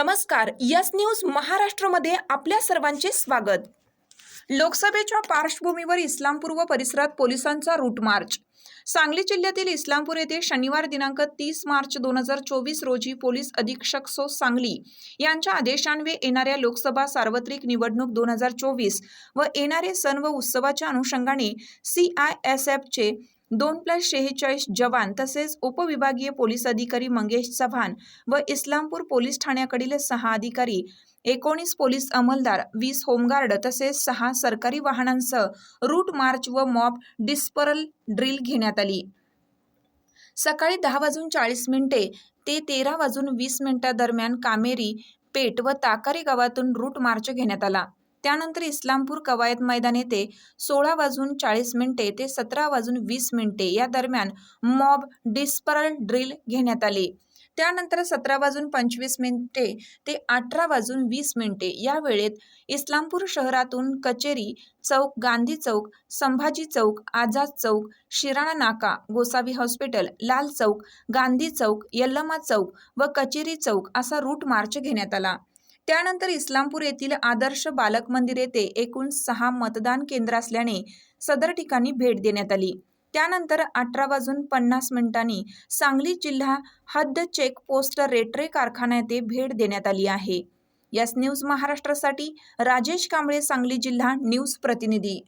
नमस्कार yes news महाराष्ट्रमध्ये आपल्या सर्वांचे स्वागत. लोकसभेच्या पार्श्वभूमीवर इस्लामपूर व परिसरात पोलिसांचा रूट मार्च. सांगली जिल्ह्यातील इस्लामपूर येथे शनिवार दिनांक तीस मार्च दोन हजार चोवीस रोजी पोलीस अधीक्षक सो सांगली यांच्या आदेशान्वये येणाऱ्या लोकसभा सार्वत्रिक निवडणूक दोन हजार चोवीस व येणारे सण व उत्सवाच्या अनुषंगाने सी आय एस एफचे दोन प्लस शेहेचाळीस जवान तसेच उपविभागीय पोलीस अधिकारी मंगेश चव्हाण व इस्लामपूर पोलीस ठाण्याकडील सहा अधिकारी एकोणीस पोलीस अंमलदार वीस होमगार्ड तसेच सहा सरकारी वाहनांसह रूट मार्च व मॉब डिस्परल ड्रिल घेण्यात आली. सकाळी दहा वाजून चाळीस मिनिटे ते तेरा वाजून वीस मिनिटादरम्यान कामेरी पेठ व ताकारी गावातून रूट मार्च घेण्यात आला. त्यानंतर इस्लामपूर कवायत मैदान येथे सोळा वाजून चाळीस मिनिटे ते सतरा वाजून वीस मिनिटे या दरम्यान मॉब डिस्परल ड्रिल घेण्यात आले. त्यानंतर सतरा वाजून पंचवीस मिनिटे ते अठरा वाजून वीस मिनिटे या वेळेत इस्लामपूर शहरातून कचेरी चौक गांधी चौक संभाजी चौक आझाद चौक शिराणा नाका गोसावी हॉस्पिटल लाल चौक गांधी चौक यल्लमा चौक व कचेरी चौक असा रूट मार्च घेण्यात आला. त्यानंतर इस्लामपूर येथील आदर्श बालक मंदिर येथे एकूण सहा मतदान केंद्र असल्याने सदर ठिकाणी भेट देण्यात आली. त्यानंतर अठरा वाजून पन्नास मिनिटांनी सांगली जिल्हा हद्द चेक पोस्ट रेट्रे कारखाना येथे भेट देण्यात आली आहे. यस न्यूज महाराष्ट्रासाठी राजेश कांबळे सांगली जिल्हा न्यूज प्रतिनिधी.